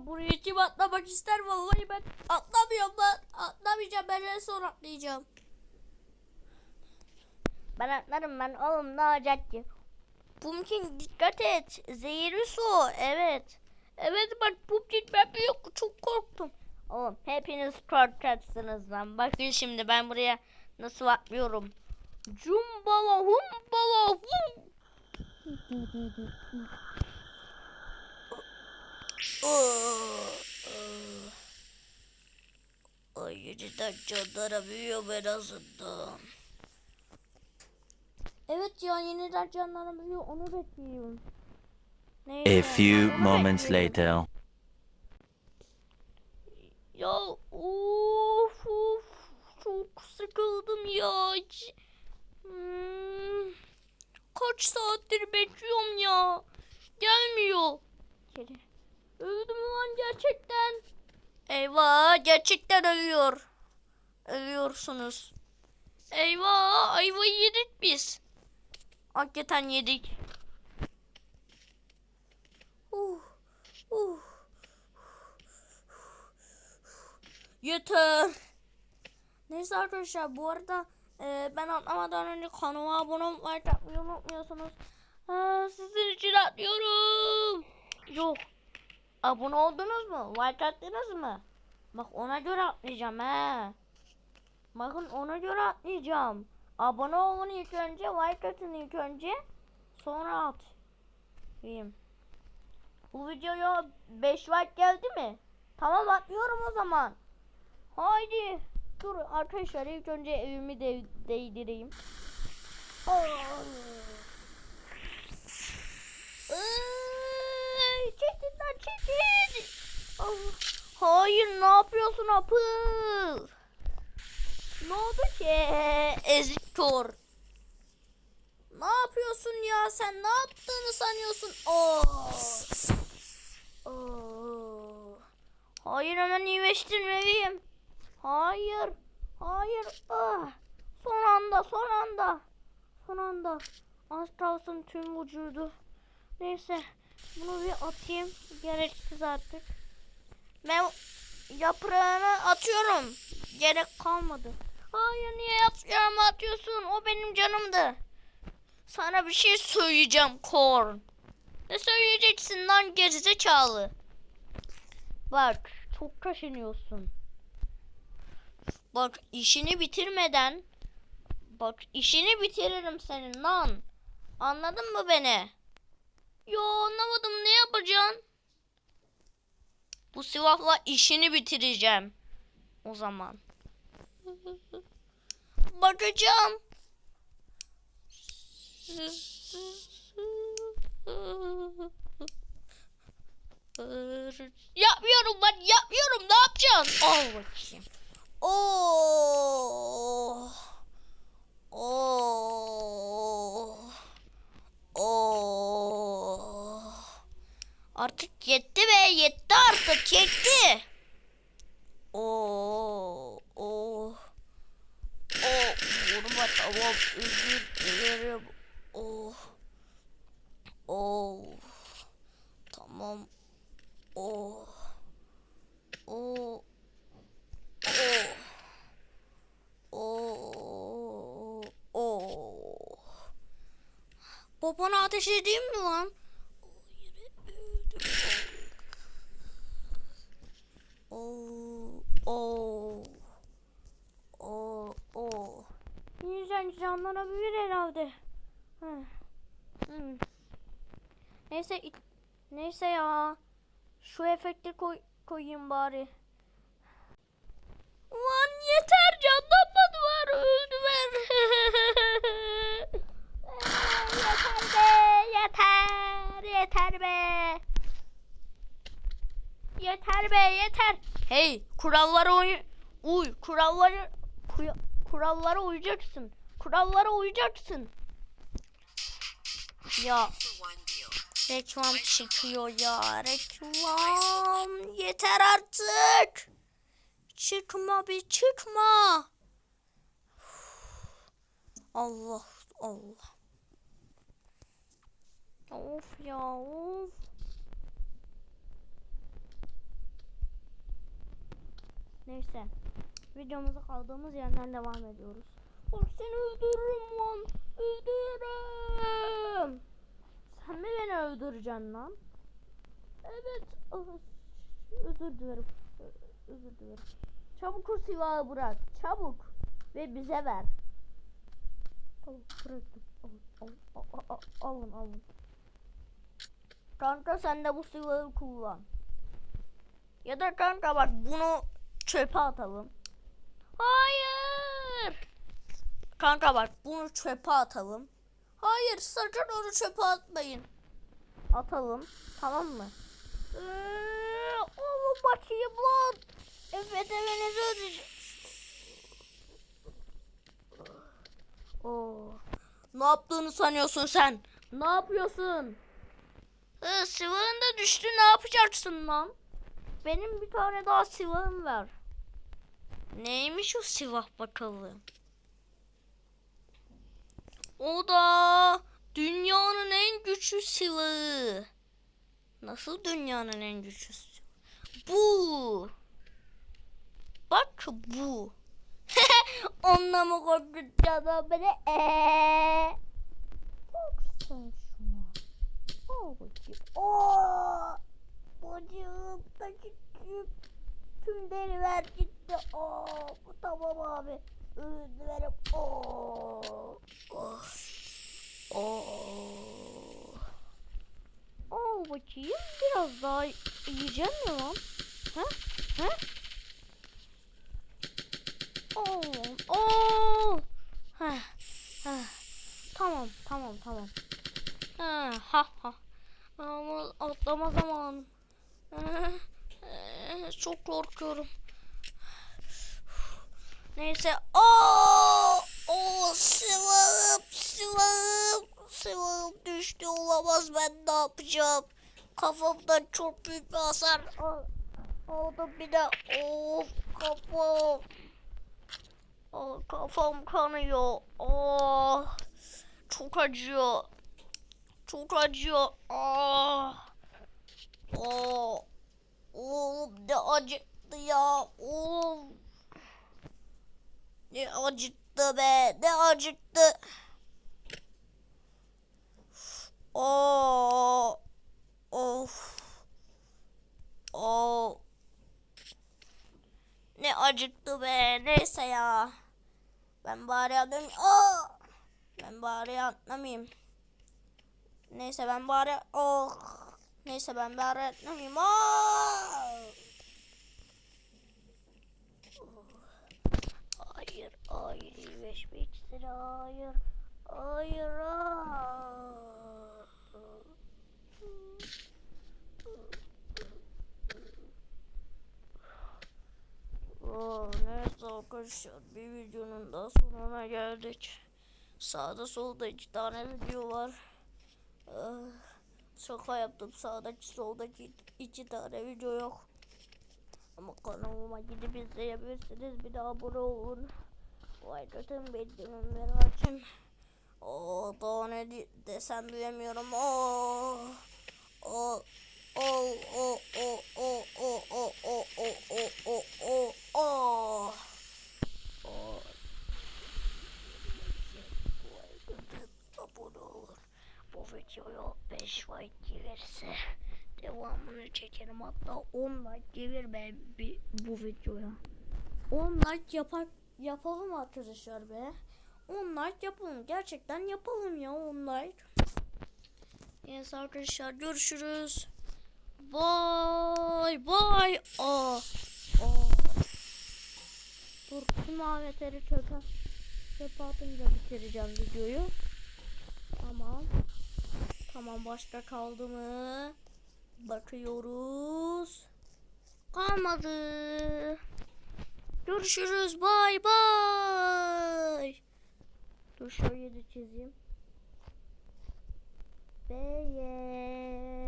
Buraya kim atlamak ister vallahi ben atlamıyorum ben. Atlamayacağım ben en son atlayacağım. Ben atlarım ben oğlum ne olacak ki? Pumpkin dikkat et. Zehirli su. Evet. Evet bak Pumpkin ben büyük çok korktum. Oğlum hepiniz korkaksınız lan. Bakın şimdi ben buraya nasıl atlıyorum. Cumbala humbala hum. Ay yeniden canlara büyüyor en azından. Evet ya yeniden canlara büyüyor onu bekliyorum. Neyse, A few moments later. Ya of of çok sıkıldım ya. Hmm, kaç saattir bekliyorum ya. Gelmiyor. Geri. Öldü mü lan gerçekten? Eyvah gerçekten ölüyor. Ölüyorsunuz. Eyvah ayvayı yedik biz. Hakikaten yedik. Uh, uh. Yeter. Neyse arkadaşlar bu arada e, ben atlamadan önce kanalıma abone olmayı unutmuyorsunuz. Ha, sizin için atlıyorum. Yok. Abone oldunuz mu? Like attınız mı? Bak ona göre atlayacağım he. Bakın ona göre atlayacağım. Abone olun ilk önce, like atın ilk önce. Sonra at. Diyeyim. Bu videoya 5 like geldi mi? Tamam atlıyorum o zaman. Haydi. Dur arkadaşlar ilk önce evimi de değdireyim. Ay, çekin lan çekin. Ah, Hayır ne yapıyorsun Apıl? Ne oldu ki? Ezik. Ne yapıyorsun ya sen ne yaptığını sanıyorsun? Oo. Oo. Hayır hemen iyileştirmeliyim. Hayır. Hayır. Ah. Son anda son anda. Son anda. Az kalsın tüm vücudu. Neyse. Bunu bir atayım. Gereksiz artık. Ben yaprağını atıyorum. Gerek kalmadı. Hayır niye yaprağımı atıyorsun? O benim canımdı. Sana bir şey söyleyeceğim Korn. Ne söyleyeceksin lan gerizekalı? Bak çok kaşınıyorsun. Bak işini bitirmeden bak işini bitiririm senin lan. Anladın mı beni? Yo anlamadım ne yapacaksın? Bu silahla işini bitireceğim. O zaman. Bakacağım. Yapmıyorum ben yapmıyorum ne yapacaksın? Al bakayım. Oh. Oh. Oh. Artık yetti be yetti artık yetti. Oh. Oh. Oh. Vurma tamam özür dilerim. Oh. Oh. Tamam. Oh. Oh. Oh. Oh. Oh. Babana ateş edeyim mi lan? Oh. Oh. Oh. Oh. Yeniden canlanabilir herhalde. Hmm. Neyse neyse ya. Şu efekti koy koyayım bari. Lan yeter canlanmadılar öldüler. yeter be yeter yeter be. Yeter be yeter. Hey kurallara uy uy kurallara kuya- kurallara uyacaksın. Kurallara uyacaksın. Ya. Reklam çıkıyor ya. Reklam. Yeter artık. Çıkma bir çıkma. Allah Allah. Of ya of. Neyse. Videomuza kaldığımız yerden devam ediyoruz. Oğlum seni öldürürüm lan. Öldürürüm. Sen mi beni öldüreceksin lan? Evet. Ah, Özür dilerim. Özür dilerim. Çabuk o silahı bırak. Çabuk. Ve bize ver. Tamam bıraktım. Alın, alın, al- al- al- alın, alın. Kanka sen de bu silahı kullan. Ya da kanka bak bunu çöpe atalım. Hayır. Kanka bak bunu çöpe atalım. Hayır sakın onu çöpe atmayın. Atalım tamam mı? Ee, oğlum bakayım lan. Evet evinizi ödeyeceğim. Oo. Ne yaptığını sanıyorsun sen? Ne yapıyorsun? Ee, silahın da düştü ne yapacaksın lan? Benim bir tane daha silahım var. Neymiş o silah bakalım? O da dünyanın en güçlü silahı. Nasıl dünyanın en güçlü? Bu. Bak bu. Onunla mı korkutacaksın beni? Eee. Sen şuna. Bakayım. Oo. Bacım da gitti. Tüm deriler gitti. Oo. Bu tamam abi. Oo. Oh. Oo. Al bakayım. Biraz daha yiyeceğim mi lan? Ha? Ha? Oo. Oo. Ha. Ha. Tamam, tamam, tamam. Ha, ha, ha. Ama atlama zaman. Çok korkuyorum. Neyse. Oo! Oo silahım, silahım, silahım düştü olamaz ben ne yapacağım? Kafamdan çok büyük bir hasar al- aldım bir de. Of kafam. Aa, kafam kanıyor. Aa, çok acıyor. Çok acıyor. Aa. Aa. Oğlum ne acıttı ya. Oğlum. Ne acıttı be. Ne acıttı. Aa. Of. Aa. Ne acıttı be. Neyse ya. Ben bari atlamayayım. Aa! Ben bari atlamayayım. Neyse ben bari oh. Neyse ben bari atlamayayım. Aa! Hayır, hayır, iyileşmek üzere, hayır. Hayır, aa. Oo, neyse arkadaşlar bir videonun daha sonuna geldik. Sağda solda iki tane video var. Ah, şaka yaptım sağdaki soldaki iki tane video yok. Ama kanalıma gidip izleyebilirsiniz. Bir de abone olun. Vay kötüm bildirimleri açın. Oo daha ne desem bilemiyorum. Oo. O o o o o o o o o o o o o o abone olun. Bu videoya 5 like gelirse devamını çekerim hatta 10 like gelir ben bu videoya. 10 like yapar yapalım arkadaşlar be. 10 like yapalım. Gerçekten yapalım ya 10 like. Yes arkadaşlar görüşürüz. Bye bye. Aa. Aa. Dur tüm aletleri çöpe çöpe atınca bitireceğim videoyu. Tamam. Tamam başka kaldı mı? Bakıyoruz. Kalmadı. Görüşürüz. Bye bye. Dur şöyle de çizeyim. Beye.